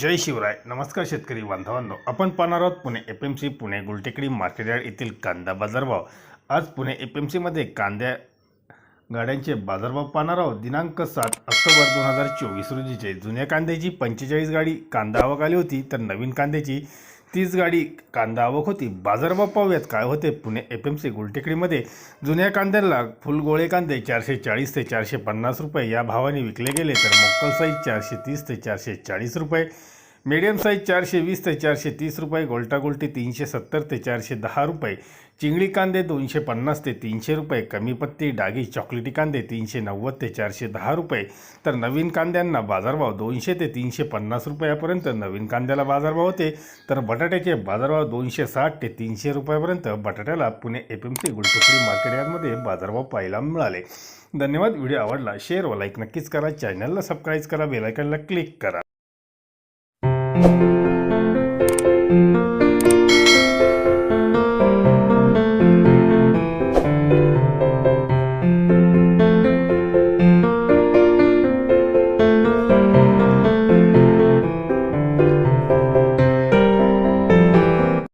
जय शिवराय. नमस्कार शेतकरी बांधवांनो. आपण पाहणार आहोत Pune F M C Pune Gultekdi market yard येथील कांदा बाजारभाव. आज पुणे एफ एम सीमध्ये कांद्या गाड्यांचे बाजारभाव पाहणार आहोत. दिनांक सात ऑक्टोबर दोन हजार चोवीस रोजीचे. जुन्या कांद्याची पंचेचाळीस गाडी कांदा आवक आली होती तर नवीन कांद्याची तीस गाडी कांदा आवक होती. बाजारभाव पाहूयात काय होते? पुणे एफ एम सी गुलटेकडीमध्ये जुन्या कांद्याला फुलगोळे कांदे चारशे चाळीस ते चारशे पन्नास रुपये या भावाने विकले गेले तर मोक्कल साईज चारशे तीस ते चारशे चाळीस रुपये. मीडियम साईज चारशे वीस ते चारशे तीस रुपये गोल्टा गोल्टी तीनशे सत्तर ते चारशे दहा रुपये चिंगडी कांदे दोनशे पन्नास ते तीनशे रुपये कमी पत्ती डागी चॉकलेटी कांदे तीनशे नव्वद ते चारशे दहा रुपये. तर नवीन कांद्यांना बाजारभाव दोनशे ते तीनशे पन्नास रुपयापर्यंत नवीन कांद्याला बाजारभाव होते. तर बटाट्याचे बाजारभाव दोनशे साठ ते तीनशे रुपयापर्यंत बटाट्याला Pune F M C Gultekdi market यार्डमध्ये बाजारभाव पाहायला मिळाले. धन्यवाद. व्हिडिओ आवडला शेअर व लाईक नक्कीच करा. चॅनलला सबस्क्राईब करा बेलायकनला क्लिक करा. Thank you.